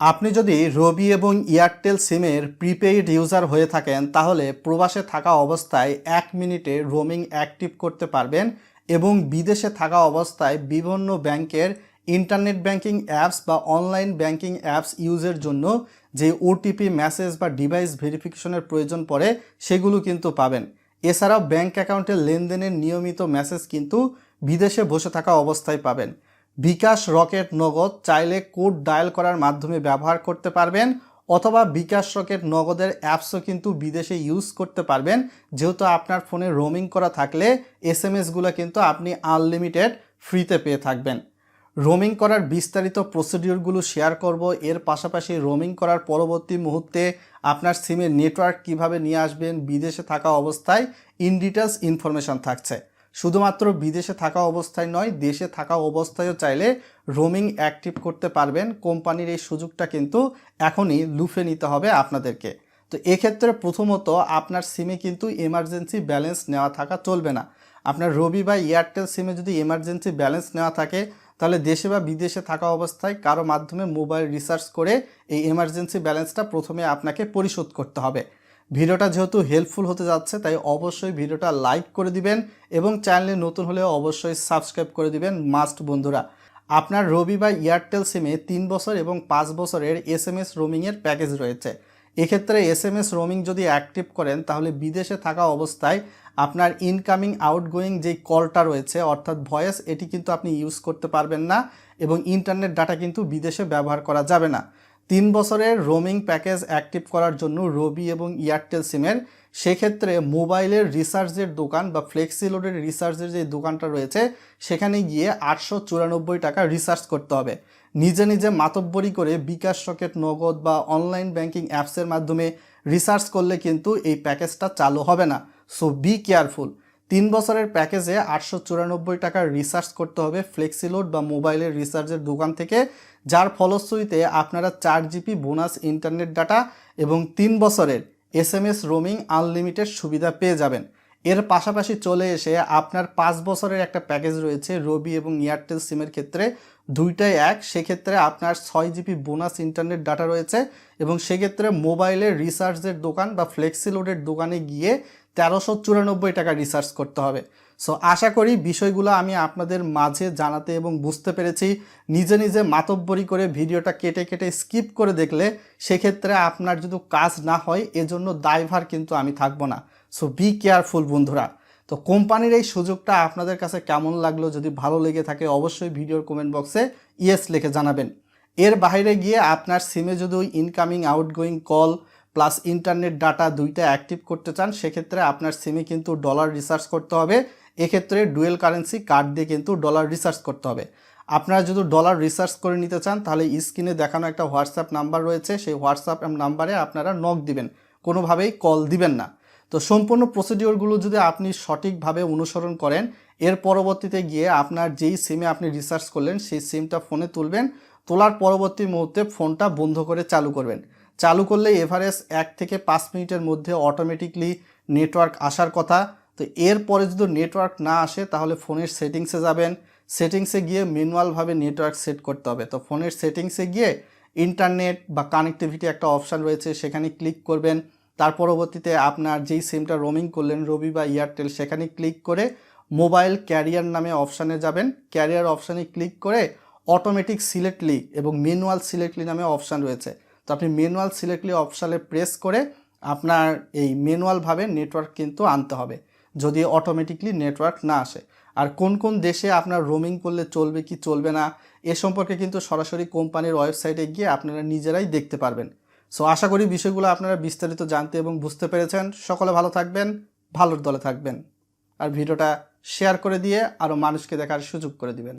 আপনি যদি রবি এবং এয়ারটেল সিমের প্রিপেইড ইউজার হয়ে থাকেন, তাহলে প্রবাসে থাকা অবস্থায় এক মিনিটে রোমিং অ্যাক্টিভ করতে পারবেন এবং বিদেশে থাকা অবস্থায় বিভিন্ন ব্যাংকের ইন্টারনেট ব্যাংকিং অ্যাপস বা অনলাইন ব্যাংকিং অ্যাপস ইউজের জন্য যে ওটিপি মেসেজ বা ডিভাইস ভেরিফিকেশনের প্রয়োজন পড়ে, সেগুলো কিন্তু পাবেন। এছাড়াও ব্যাংক অ্যাকাউন্টের লেনদেনের নিয়মিত মেসেজ কিন্তু বিদেশে বসে থাকা অবস্থায় পাবেন। বিকাশ রকেট নগদ চাইলে কোড ডায়াল করার মাধ্যমে ব্যবহার করতে পারবেন, অথবা বিকাশ রকেট নগদের অ্যাপসও কিন্তু বিদেশে ইউজ করতে পারবেন। যেহেতু আপনার ফোনে রোমিং করা থাকলে এস এম এসগুলো কিন্তু আপনি আনলিমিটেড ফ্রিতে পেয়ে থাকবেন। রোমিং করার বিস্তারিত প্রসিডিওরগুলো শেয়ার করব। এর পাশাপাশি রোমিং করার পরবর্তী মুহূর্তে আপনার সিমের নেটওয়ার্ক কীভাবে নিয়ে আসবেন, বিদেশে থাকা অবস্থায় ইন ডিটেলস ইনফরমেশন থাকছে। শুধুমাত্র বিদেশে থাকা অবস্থায় নয়, দেশে থাকা অবস্থায়ও চাইলে রোমিং অ্যাক্টিভ করতে পারবেন। কোম্পানির এই সুযোগটা কিন্তু এখনই লুফে নিতে হবে আপনাদেরকে। তো এক্ষেত্রে প্রথমত আপনার সিমে কিন্তু এমার্জেন্সি ব্যালেন্স নেওয়া থাকা চলবে না। আপনার রবি বা এয়ারটেল সিমে যদি এমার্জেন্সি ব্যালেন্স নেওয়া থাকে, তাহলে দেশে বা বিদেশে থাকা অবস্থায় কারও মাধ্যমে মোবাইল রিসার্চ করে এই এমার্জেন্সি ব্যালেন্সটা প্রথমে আপনাকে পরিশোধ করতে হবে। ভিডিওটা যেহেতু হেল্পফুল হতে যাচ্ছে, তাই অবশ্যই ভিডিওটা লাইক করে দিবেন এবং চ্যানেলে নতুন হলে অবশ্যই সাবস্ক্রাইব করে দিবেন মাস্ট বন্ধুরা। আপনার রবি বা এয়ারটেল সিমে তিন বছর এবং পাঁচ বছরের এস এম এস রোমিংয়ের প্যাকেজ রয়েছে। এক্ষেত্রে এস এম এস রোমিং যদি অ্যাক্টিভ করেন, তাহলে বিদেশে থাকা অবস্থায় আপনার ইনকামিং আউটগোয়িং যে কলটা রয়েছে, অর্থাৎ ভয়েস এটি কিন্তু আপনি ইউজ করতে পারবেন না এবং ইন্টারনেট ডাটা কিন্তু বিদেশে ব্যবহার করা যাবে না। তিন বছরের রোমিং প্যাকেজ অ্যাক্টিভ করার জন্য রবি এবং এয়ারটেল সিমের। সেক্ষেত্রে মোবাইলের রিসার্চের দোকান বা ফ্লেক্সিলোডের রিসার্চের যে দোকানটা রয়েছে, সেখানে গিয়ে আটশো চুরানব্বই টাকা রিসার্চ করতে হবে। নিজে নিজে মাতব্বরি করে বিকাশ সকেট নগদ বা অনলাইন ব্যাংকিং অ্যাপসের মাধ্যমে রিসার্চ করলে কিন্তু এই প্যাকেজটা চালু হবে না। সো বি কেয়ারফুল তিন বছরের প্যাকেজে আটশো চুরানব্বই টাকার রিচার্জ করতে হবে ফ্লেক্সিলোড বা মোবাইলের রিচার্জের দোকান থেকে, যার ফলশ্রুতিতে আপনারা চার জিবি বোনাস ইন্টারনেট ডাটা এবং তিন বছরের S M S roaming unlimited সুবিধা পেয়ে যাবেন। এর পাশাপাশি চলে এসে আপনার পাঁচ বছরের একটা প্যাকেজ রয়েছে রবি এবং এয়ারটেল সিমের ক্ষেত্রে। দুইটাই এক। সেক্ষেত্রে আপনার ছয় জিবি বোনাস ইন্টারনেট ডাটা রয়েছে এবং সেক্ষেত্রে মোবাইলে রিচার্জের দোকান বা ফ্লেক্সিলোডের দোকানে গিয়ে তেরোশো চুরানব্বই টাকা রিচার্জ করতে হবে। সো আশা করি বিষয়গুলো আমি আপনাদের মাঝে জানাতে এবং বুঝতে পেরেছি। নিজে নিজে মাতব্বরি করে ভিডিওটা কেটে কেটে স্কিপ করে দেখলে সেক্ষেত্রে আপনার যদি কাজ না হয়, এজন্য দায়ভার কিন্তু আমি থাকব না। সো বি কেয়ারফুল বন্ধুরা। তো কোম্পানির এই সুযোগটা আপনাদের কাছে কেমন লাগল, যদি ভালো লেগে থাকে অবশ্যই ভিডিওর কমেন্ট বক্সে ইয়েস লিখে জানাবেন। এর বাইরে গিয়ে আপনার সিমে যদি ওই incoming outgoing call plus internet data দুইটা অ্যাক্টিভ করতে চান, সেক্ষেত্রে আপনার সিমে কিন্তু ডলার রিসার্চ করতে হবে। এক্ষেত্রে ডুয়েল কারেন্সি কার্ড দিয়ে কিন্তু ডলার রিসার্চ করতে হবে। আপনারা যদি ডলার রিসার্চ করে নিতে চান, তাহলে স্ক্রিনে দেখানো একটা হোয়াটসঅ্যাপ নাম্বার রয়েছে, সেই হোয়াটসঅ্যাপ নাম্বারে আপনারা নক দিবেন। কোনোভাবেই কল দিবেন না। তো সম্পূর্ণ প্রসিডিওরগুলো যদি আপনি সঠিকভাবে অনুসরণ করেন, এর পরবর্তীতে গিয়ে আপনার যেই সিমে আপনি রিসার্চ করলেন, সেই সিমটা ফোনে তুলবেন, তোলার পরবর্তী মুহূর্তে ফোনটা বন্ধ করে চালু করবেন। চালু করলে এভারেজ এক থেকে পাঁচ মিনিটের মধ্যে অটোমেটিকলি নেটওয়ার্ক আসার কথা। তো এরপরে যদি নেটওয়ার্ক না আসে, তাহলে ফোনের সেটিংসে যাবেন। সেটিংসে গিয়ে ম্যানুয়ালভাবে নেটওয়ার্ক সেট করতে হবে। তো ফোনের সেটিংসে গিয়ে ইন্টারনেট বা কানেক্টিভিটি একটা অপশান রয়েছে, সেখানে ক্লিক করবেন। তার পরবর্তীতে আপনার যেই সিমটা রোমিং করলেন, রবি বা এয়ারটেল, সেখানে ক্লিক করে মোবাইল ক্যারিয়ার নামে অপশানে যাবেন। ক্যারিয়ার অপশানে ক্লিক করে অটোমেটিক সিলেক্টলি এবং ম্যানুয়াল সিলেক্টলি নামে অপশান রয়েছে। তো আপনি ম্যানুয়াল সিলেক্টলি অপশানে প্রেস করে আপনার এই ম্যানুয়ালভাবে নেটওয়ার্ক কিন্তু আনতে হবে। যদি অটোমেটিকলি নেটওয়ার্ক না আসে। আর কোন কোন দেশে আপনার রোমিং করলে চলবে, কি চলবে না, এ সম্পর্কে কিন্তু সরাসরি কোম্পানির ওয়েবসাইটে গিয়ে আপনারা নিজেরাই দেখতে পারবেন। সো আশা করি বিষয়গুলো আপনারা বিস্তারিত জানতে এবং বুঝতে পেরেছেন। সকলে ভালো থাকবেন, ভালোর দলে থাকবেন। আর ভিডিওটা শেয়ার করে দিয়ে আরও মানুষকে দেখার সুযোগ করে দিবেন।